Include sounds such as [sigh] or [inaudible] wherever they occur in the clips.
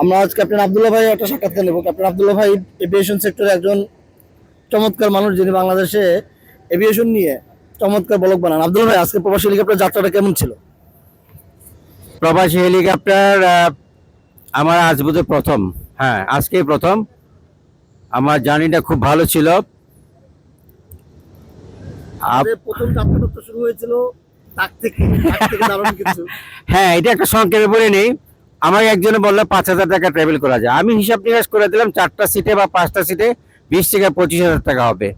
আমরা আজ ক্যাপ্টেন আবদুল্লাহ ভাই একটা সাক্ষাৎকার নেব। ক্যাপ্টেন আবদুল্লাহ ভাই এভিয়েশন সেক্টরে একজন চমৎকার মানুষ যিনি বাংলাদেশে এভিয়েশন নিয়ে চমৎকার বলক বানান। আবদুল্লাহ ভাই আজকে প্রবাসী হেলিকপ্টার যাত্রাটা কেমন ছিল? প্রবাসী হেলিকপ্টার আমার আজ বোধহয় প্রথম। হ্যাঁ আজকে প্রথম। আমার জার্নিটা খুব ভালো ছিল। প্রথম যাত্রাটা শুরু হয়েছিল থেকে [laughs] হ্যাঁ এটা একটা সংক্ষেপে বলে নেই। আমাকে একজনে বলল, পাঁচ হাজার টাকা ট্রাভেল করা যায়। আমি হিসাব নিকাশ করে দিলাম, চারটা সিটে বা পাঁচটা সিটে বিশ থেকে পঁচিশ হাজার টাকা হবে।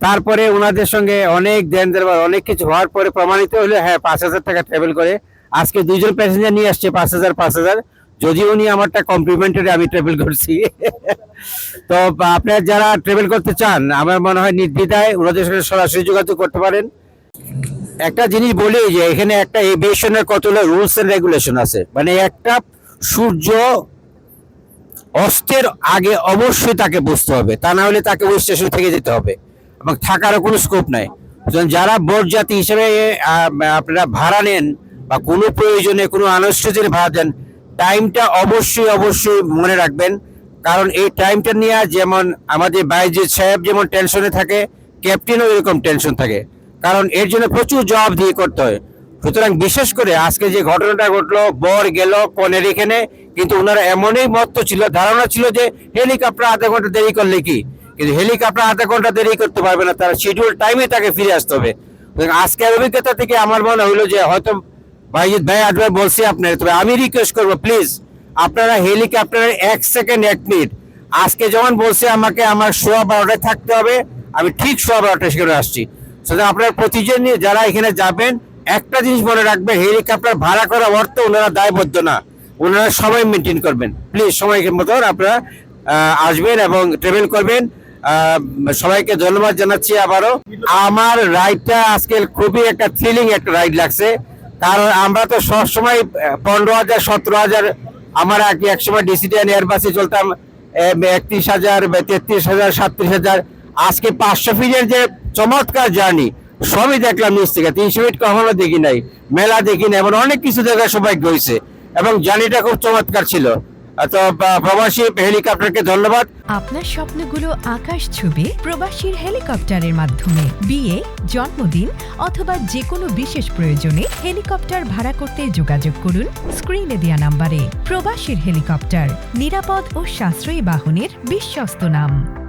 তারপরে ওনাদের সঙ্গে অনেক দেন অনেক কিছু হওয়ার পরে প্রমাণিত হলো হ্যাঁ পাঁচ হাজার টাকা ট্রাভেল করে। আজকে দুইজন প্যাসেঞ্জার নিয়ে আসছে, পাঁচ হাজার পাঁচ হাজার। যদি উনি আমারটা কমপ্লিমেন্টারি আমি ট্রাভেল করছি। [laughs] তো আপনার যারা ট্রাভেল করতে চান, আমার মনে হয় নির্দ্বিধায় ওনাদের সঙ্গে সরাসরি যোগাযোগ করতে পারেন। একটা জিনিস বলি যে এখানে একটা এভিয়েশনের কতগুলো রুলস এন্ড রেগুলেশন আছে। মানে একটা সূর্য অস্তের আগে অবশ্যই তাকে বুঝতে হবে। তা না হলে তাকে ওই স্টেশন থেকে যেতে হবে। এবং থাকারও কোনো স্কোপ নাই। যারা বোর্ড জাতি হিসেবে আপনারা ভাড়া নেন বা কোনো প্রয়োজনে কোনো আনুষ্ঠানিক ভাড়া দেন টাইমটা অবশ্যই অবশ্যই মনে রাখবেন। কারণ এই টাইমটা নিয়ে যেমন আমাদের বাইজিৎ সাহেব যেমন টেনশনে থাকে ক্যাপ্টেনও এরকম টেনশন থাকে। কারণ এর জন্য প্রচুর জবাব দিয়ে করতে হয়। সুতরাং বিশেষ করে আজকে যে ঘটনাটা ঘটলো, বর গেল কনের এখানে, কিন্তু ওনারা এমনই মত ছিল, ধারণা ছিল যে হেলিকপ্টার আধা ঘণ্টা দেরি করলে কি? কিন্তু হেলিকপ্টার আধা ঘণ্টা দেরি করতে পারবে না, তারা শিডিউল টাইমে তাকে ফিরে আসতে হবে। আজকের অভিজ্ঞতা থেকে আমার মনে হইল যে হয়তো ভাইজিৎ ভাই আজবার বলছি আপনার তবে আমি রিকোয়েস্ট করব প্লিজ আপনারা হেলিকপ্টারের এক সেকেন্ড এক মিনিট আজকে যেমন বলছে আমাকে, আমার সোয়া বারোটায় থাকতে হবে, আমি ঠিক সোয়া বারোটায় সেখানে আসছি। আপনার প্রতিজন যারা এখানে যাবেন, একটা জিনিস মনে রাখবেন, হেলিকপ্টার ভাড়া করা অর্থ ওনারা দায়বদ্ধ না। ওনারা সবাই মেনটেন করবেন। প্লিজ সময়কে মতন আপনারা আসবেন এবং ট্রেভেল করবেন। সবাইকে ধন্যবাদ জানাচ্ছি আবারও। আমার রাইডটা আজকে খুবই একটা থ্রিলিং একটা রাইড লাগছে। কারণ আমরা তো সবসময় পনেরো হাজার, সতেরো হাজার, আমার আগে একসময় ডিসিডিয়ান এয়ারবাসে চলতাম একত্রিশ হাজার, তেত্রিশ হাজার, সাতত্রিশ হাজার। আজকে পাঁচশো ফিটের যে চমৎকার জার্নি। সবই দেখলাম নিচ থেকে। তিনশো ফিট কখনো দেখি নাই, মেলা দেখি নাই, এমন অনেক কিছু দেখার সৌভাগ্য হয়েছে। এবং জার্নিটা খুব চমৎকার ছিল। তো প্রবাসী হেলিকপ্টারকে ধন্যবাদ। আপনার স্বপ্নগুলো আকাশ ছুবে প্রবাসীর হেলিকপ্টারের মাধ্যমে। বিয়ে, জন্মদিন অথবা যে কোনো বিশেষ প্রয়োজনে হেলিকপ্টার ভাড়া করতে যোগাযোগ করুন স্ক্রিনে দেওয়া নাম্বারে। প্রবাসীর হেলিকপ্টার, নিরাপদ ও সাশ্রয়ী বাহনের বিশ্বস্ত নাম।